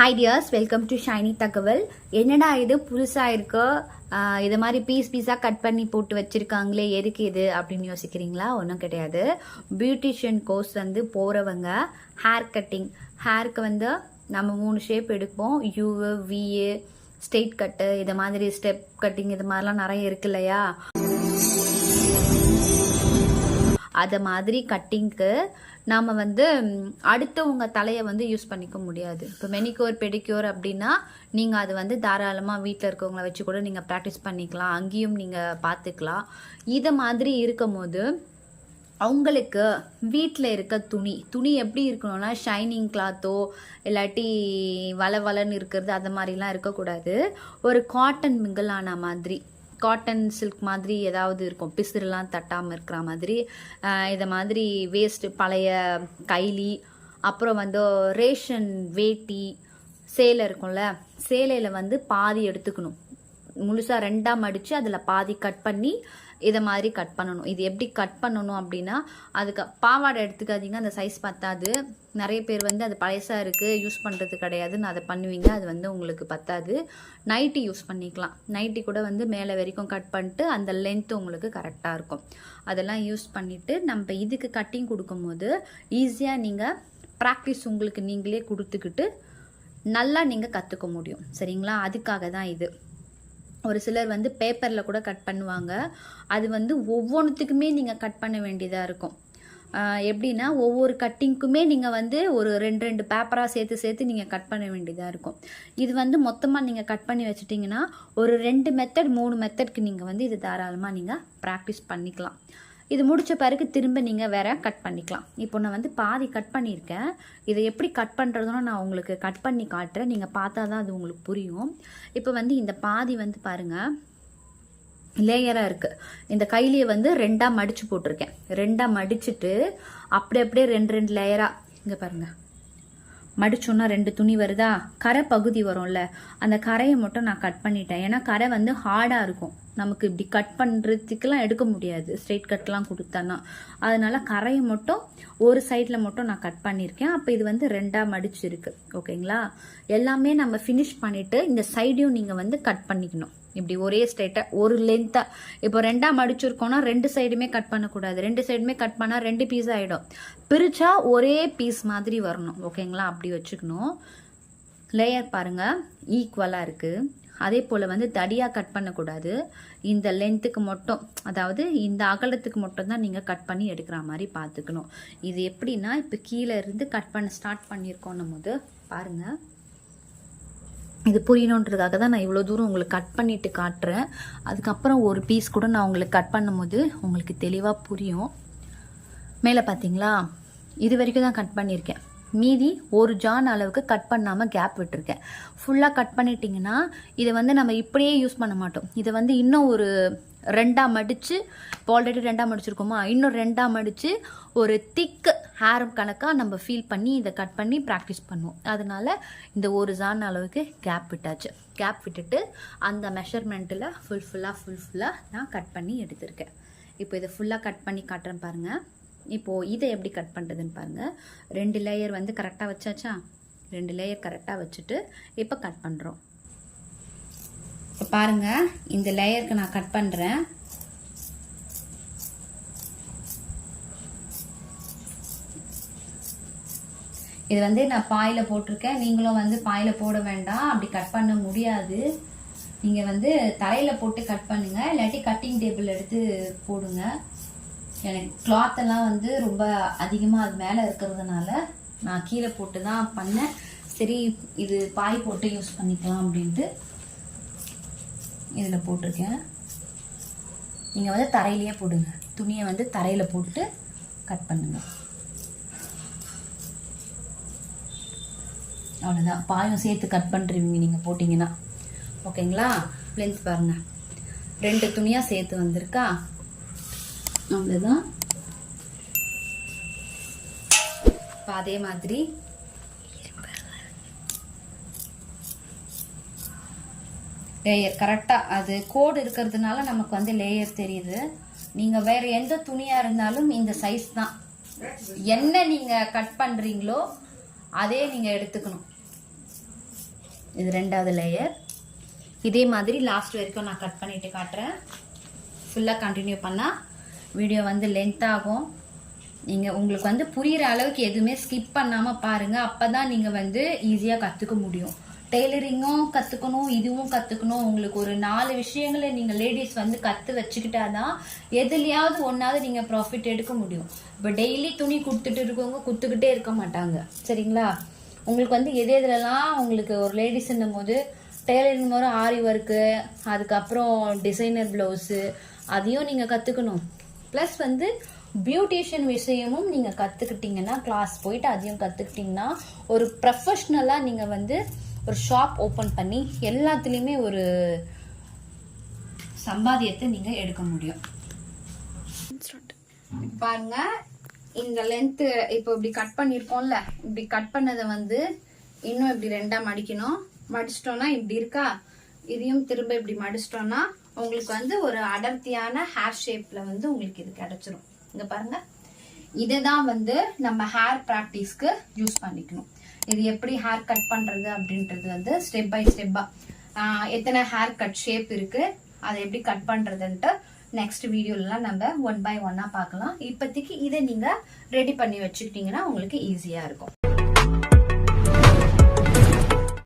Hi dears welcome to Shiny தகவல் என்னடா இது? புதுசாக இருக்கு? இது மாதிரி பீஸ் பீஸாக கட் பண்ணி போட்டு வச்சுருக்காங்களே எதுக்கு இது அப்படின்னு யோசிக்கிறீங்களா? ஒன்றும் கிடையாது. பியூட்டிஷியன் கோர்ஸ் வந்து போகிறவங்க ஹேர் கட்டிங் ஹேருக்கு வந்து நம்ம மூணு ஷேப் எடுப்போம். யூவு விஏ ஸ்ட்ரெயிட் கட்டு இது மாதிரி ஸ்டெப் கட்டிங் இது மாதிரிலாம் நிறைய இருக்கு இல்லையா? அதை மாதிரி கட்டிங்க்கு நாம் வந்து அடுத்தவங்க தலையை வந்து யூஸ் பண்ணிக்க முடியாது. இப்போ மெனிக்யூர் பெடிக்யூர் அப்படின்னா நீங்கள் அது வந்து தாராளமாக வீட்டில் இருக்கவங்கள வச்சு கூட நீங்கள் ப்ராக்டிஸ் பண்ணிக்கலாம். அங்கேயும் நீங்கள் பார்த்துக்கலாம் இதை மாதிரி இருக்கும் போது அவங்களுக்கு வீட்டில் இருக்க துணி துணி எப்படி இருக்கணும்னா ஷைனிங் கிளாத்தோ இல்லாட்டி வள வளன்னு இருக்கிறது அந்த மாதிரிலாம் இருக்கக்கூடாது. ஒரு காட்டன் மிங்கிள் ஆன மாதிரி. காட்டன் சில்க் மாதிரி ஏதாவது இருக்கும். பிசுறுலாம் தட்டாமல் இருக்கிற மாதிரி இதை மாதிரி வேஸ்ட்டு பழைய கைலி அப்புறம் வந்து ரேஷன் வேட்டி சேலை இருக்கும்ல சேலையில் வந்து பாதி எடுத்துக்கணும். முழுசாக ரெண்டாக மடித்து அதில் பாதி கட் பண்ணி இதை மாதிரி கட் பண்ணணும். இது எப்படி கட் பண்ணணும் அப்படின்னா அதுக்கு பாவாடை எடுத்துக்காதீங்க. அந்த சைஸ் பத்தாது. நிறைய பேர் வந்து அது பழசாக இருக்குது யூஸ் பண்ணுறது கிடையாதுன்னு அதை பண்ணுவீங்க. அது வந்து உங்களுக்கு பத்தாது. நைட்டி யூஸ் பண்ணிக்கலாம். நைட்டி கூட வந்து மேலே வரைக்கும் கட் பண்ணிட்டு அந்த லென்த்து உங்களுக்கு கரெக்டாக இருக்கும். அதெல்லாம் யூஸ் பண்ணிவிட்டு நம்ம இதுக்கு கட்டிங் கொடுக்கும்போது ஈஸியாக நீங்கள் ப்ராக்டிஸ் உங்களுக்கு நீங்களே கொடுத்துக்கிட்டு நல்லா நீங்கள் கற்றுக்க முடியும். சரிங்களா? அதுக்காக தான் இது. ஒரு சிலர் வந்து பேப்பரில் கூட கட் பண்ணுவாங்க. அது வந்து ஒவ்வொன்றுத்துக்குமே நீங்கள் கட் பண்ண வேண்டியதாக இருக்கும். எப்படின்னா ஒவ்வொரு கட்டிங்க்குமே நீங்கள் வந்து ஒரு ரெண்டு ரெண்டு பேப்பராக சேர்த்து சேர்த்து நீங்கள் கட் பண்ண வேண்டியதாக இருக்கும். இது வந்து மொத்தமாக நீங்கள் கட் பண்ணி வச்சிட்டிங்கன்னா ஒரு ரெண்டு மெத்தட் மூணு மெத்தட்க்கு நீங்கள் வந்து இது தாராளமாக நீங்கள் ப்ராக்டிஸ் பண்ணிக்கலாம். இது முடித்த பிறகு திரும்ப நீங்கள் வேற கட் பண்ணிக்கலாம். இப்போ நான் வந்து பாதி கட் பண்ணியிருக்கேன். இதை எப்படி கட் பண்ணுறதுன்னு நான் உங்களுக்கு கட் பண்ணி காட்டுறேன். நீங்கள் பார்த்தா தான் அது உங்களுக்கு புரியும். இப்போ வந்து இந்த பாதி வந்து பாருங்கள் லேயராக இருக்குது இந்த கையிலேயே வந்து ரெண்டாக மடித்து போட்டிருக்கேன். ரெண்டாக மடிச்சுட்டு அப்படி அப்படியே ரெண்டு ரெண்டு லேயராக இங்கே பாருங்கள் மடிச்சோன்னா ரெண்டு துணி வருதா? கரை பகுதி வரும்ல. அந்த கரையை மட்டும் நான் கட் பண்ணிட்டேன். ஏன்னா கரை வந்து ஹார்டாக இருக்கும். நமக்கு இப்படி கட் பண்ணுறதுக்கெலாம் எடுக்க முடியாது. ஸ்ட்ரெயிட் கட்லாம் கொடுத்தான்னா. அதனால் கரையை மட்டும் ஒரு சைடில் மட்டும் நான் கட் பண்ணியிருக்கேன். அப்போ இது வந்து ரெண்டாக மடிச்சிருக்கு. ஓகேங்களா? எல்லாமே நம்ம ஃபினிஷ் பண்ணிவிட்டு இந்த சைடையும் நீங்கள் வந்து கட் பண்ணிக்கணும். இப்படி ஒரே ஸ்ட்ரைட்டாக ஒரு லென்த்தாக இப்போ ரெண்டாக மடிச்சிருக்கோம்னா ரெண்டு சைடுமே கட் பண்ணக்கூடாது. ரெண்டு சைடுமே கட் பண்ணால் ரெண்டு பீஸ் ஆகிடும் பிரித்தா ஒரே பீஸ் மாதிரி வரணும். ஓகேங்களா? அப்படி வச்சுக்கணும். லேயர் பாருங்கள் ஈக்குவலாக இருக்குது அதே போல் வந்து தடியாக கட் பண்ணக்கூடாது. இந்த லென்த்துக்கு மட்டும் அதாவது இந்த அகலத்துக்கு மட்டும் தான் நீங்கள் கட் பண்ணி எடுக்கிற மாதிரி பார்த்துக்கணும். இது எப்படின்னா இப்போ கீழே இருந்து கட் பண்ண ஸ்டார்ட் பண்ணியிருக்கோன்னும் போது பாருங்கள் இது புரியணுன்றதுக்காக தான் நான் இவ்வளோ தூரம் உங்களுக்கு கட் பண்ணிட்டு காட்டுறேன். அதுக்கப்புறம் ஒரு பீஸ் கூட நான் உங்களுக்கு கட் பண்ணும்போது உங்களுக்கு தெளிவாக புரியும். மேலே பார்த்தீங்களா இது வரைக்கும் தான் கட் பண்ணியிருக்கேன் மீதி ஒரு ஜான் அளவுக்கு கட் பண்ணாமல் கேப் விட்டுருக்கேன். ஃபுல்லாக கட் பண்ணிட்டீங்கன்னா இதை வந்து நம்ம இப்படியே யூஸ் பண்ண மாட்டோம். இதை வந்து இன்னும் ஒரு ரெண்டாக மடித்து இப்போ ஆல்ரெடி ரெண்டாக மடிச்சிருக்கோமா? இன்னும் ரெண்டாக மடித்து ஒரு திக்கு ஹேர் கணக்காக நம்ம ஃபீல் பண்ணி இதை கட் பண்ணி ப்ராக்டிஸ் பண்ணுவோம். அதனால இந்த ஒரு ஜான் அளவுக்கு கேப் விட்டாச்சு. கேப் விட்டுட்டு அந்த மெஷர்மெண்ட்டில் ஃபுல் ஃபுல்லாக ஃபுல் ஃபுல்லாக நான் கட் பண்ணி எடுத்திருக்கேன். இப்போ இதை ஃபுல்லாக கட் பண்ணி காட்டுறேன் பாருங்கள் இப்போது இதை எப்படி கட் பண்ணுறதுன்னு பாருங்கள் ரெண்டு லேயர் வந்து கரெக்டாக வச்சாச்சா? ரெண்டு லேயர் கரெக்டாக வச்சுட்டு இப்போ கட் பண்ணுறோம் இப்போ பாருங்கள் இந்த லேயருக்கு நான் கட் பண்ணுறேன் இது வந்து நான் பாயில் போட்டிருக்கேன். நீங்களும் வந்து பாயில் போட வேண்டாம். அப்படி கட் பண்ண முடியாது. நீங்கள் வந்து தரையில் போட்டு கட் பண்ணுங்கள் இல்லாட்டி கட்டிங் டேபிள் எடுத்து போடுங்க. எனக்கு cloth எல்லாம் வந்து ரொம்ப அதிகமாக அது மேலே இருக்கிறதுனால நான் கீழே போட்டு தான் பண்ணேன். சரி இது பாய் போட்டு யூஸ் பண்ணிக்கலாம் அப்படின்ட்டு இதில் போட்டிருக்கேன். நீங்கள் வந்து தரையிலேயே போடுங்க. துணியை வந்து தரையில் போட்டு கட் பண்ணுங்கள் அவ்வளோதான் பாயும் சேர்த்து கட் பண்ணுறீங்க நீங்கள் போட்டிங்கன்னா. ஓகேங்களா லென்த் பாருங்கள் ரெண்டு துணியாக சேர்த்து வந்திருக்கா? அவ்வளோதான் இப்போ அதே மாதிரி லேயர் கரெக்டாக அது கோடு இருக்கிறதுனால நமக்கு வந்து லேயர் தெரியுது. நீங்கள் வேறு எந்த துணியாக இருந்தாலும் இந்த சைஸ் தான். என்ன நீங்கள் கட் பண்ணுறீங்களோ அதே நீங்கள் எடுத்துக்கணும். இது ரெண்டாவது லேயர் இதே மாதிரி லாஸ்ட் வரைக்கும் நான் கட் பண்ணிவிட்டு காட்டுறேன். ஃபுல்லாக கண்டினியூ பண்ணால் வீடியோ வந்து லென்த் ஆகும். நீங்கள் உங்களுக்கு வந்து புரிகிற அளவுக்கு எதுவுமே ஸ்கிப் பண்ணாமல் பாருங்கள் அப்போ தான் நீங்கள் வந்து ஈஸியாக கற்றுக்க முடியும். டெய்லரிங்கும் கற்றுக்கணும் இதுவும் கற்றுக்கணும் உங்களுக்கு ஒரு நாலு விஷயங்களை நீங்கள் லேடிஸ் வந்து கற்று வச்சுக்கிட்டா தான் எதுலையாவது ஒன்றாவது நீங்கள் ப்ராஃபிட் எடுக்க முடியும். இப்போ டெய்லி துணி கொடுத்துட்டு இருக்கவங்க கொடுத்துக்கிட்டே இருக்க மாட்டாங்க. சரிங்களா? உங்களுக்கு வந்து எது எதுலலாம் உங்களுக்கு ஒரு லேடிஸ்ன்னும் போது டெய்லரிங் போது ஆரி ஒர்க்கு அதுக்கப்புறம் டிசைனர் ப்ளவுஸு அதையும் நீங்கள் கற்றுக்கணும் ப்ளஸ் வந்து பியூட்டிஷியன் விஷயமும் நீங்கள் கற்றுக்கிட்டீங்கன்னா கிளாஸ் போயிட்டு அதையும் கற்றுக்கிட்டிங்கன்னா ஒரு ப்ரொஃபஷ்னலாக நீங்கள் வந்து ஒரு ஷாப் ஓப்பன் பண்ணி எல்லாத்துலேயுமே ஒரு சம்பாதியத்தை நீங்கள் எடுக்க முடியும். பாருங்க இந்த லென்த்து இப்போ இப்படி கட் பண்ணியிருக்கோம்ல இப்படி கட் பண்ணதை வந்து இன்னும் இப்படி ரெண்டாக மடிக்கணும். மடிச்சிட்டோம்னா இப்படி இருக்கா? இதையும் திரும்ப இப்படி மடிச்சிட்டோம்னா உங்களுக்கு வந்து ஒரு அடர்த்தியான ஹேர் ஷேப்ல வந்து உங்களுக்கு இது கிடைச்சிரும். இங்க பாருங்க. இதை தான் வந்து நம்ம ஹேர் ப்ராக்டிஸ்க்கு யூஸ் பண்ணிக்கணும். இது எப்படி ஹேர் கட் பண்றது அப்படின்றது வந்து ஸ்டெப் பை ஸ்டெப்பா எத்தனை ஹேர் கட் ஷேப் இருக்கு அதை எப்படி கட் பண்றதுன்ட்டு நெக்ஸ்ட் வீடியோலாம் நம்ம ஒன் பை ஒன்னா பார்க்கலாம். இப்போதைக்கு இதை நீங்க ரெடி பண்ணி வச்சுக்கிட்டீங்கன்னா உங்களுக்கு ஈஸியா இருக்கும்.